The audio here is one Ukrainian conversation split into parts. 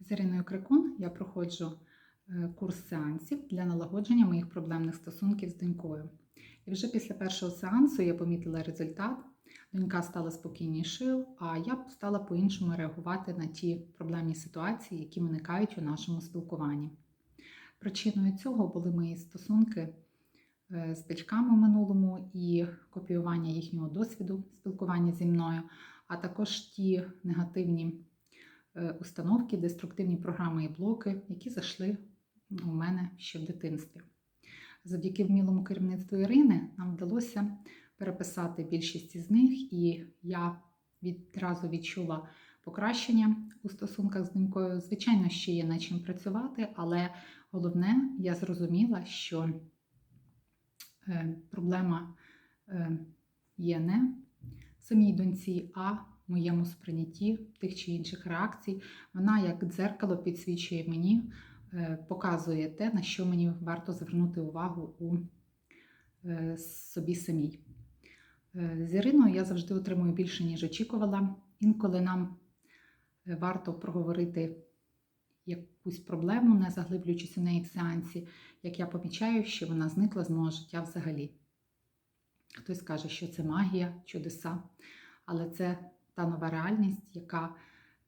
З Іриною Крикун я проходжу е, курс сеансів для налагодження моїх проблемних стосунків з донькою. І вже після першого сеансу я помітила результат. Донька стала спокійнішою, а я стала по-іншому реагувати на ті проблемні ситуації, які виникають у нашому спілкуванні. Причиною цього були мої стосунки е, з батьками в минулому і копіювання їхнього досвіду спілкування зі мною, а також ті негативні установки, деструктивні програми і блоки, які зайшли у мене ще в дитинстві. Завдяки вмілому керівництву Ірини нам вдалося переписати більшість із них, і я відразу відчула покращення у стосунках з донькою. Звичайно, ще є над чим працювати, але головне, я зрозуміла, що е, проблема е, є не в самій доньці, а моєму сприйнятті тих чи інших реакцій. Вона, як дзеркало, підсвічує мені, е, показує те, на що мені варто звернути увагу у е, собі самій. Е, З Іриною я завжди отримую більше, ніж очікувала. Інколи нам варто проговорити якусь проблему, не заглиблюючись у неї в сеансі, як я помічаю, що вона зникла з мого життя взагалі. Хтось каже, що це магія, чудеса, але це та нова реальність, яка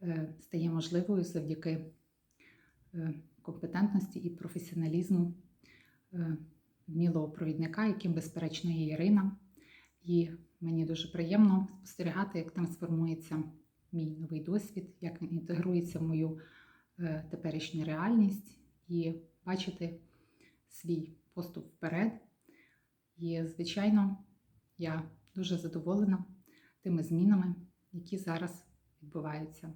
е, стає можливою завдяки е, компетентності і професіоналізму е, вмілого провідника, яким, безперечно, є Ірина. І мені дуже приємно спостерігати, як трансформується мій новий досвід, як він інтегрується в мою теперішню реальність, і бачити свій поступ вперед. І, звичайно, я дуже задоволена тими змінами, які зараз відбуваються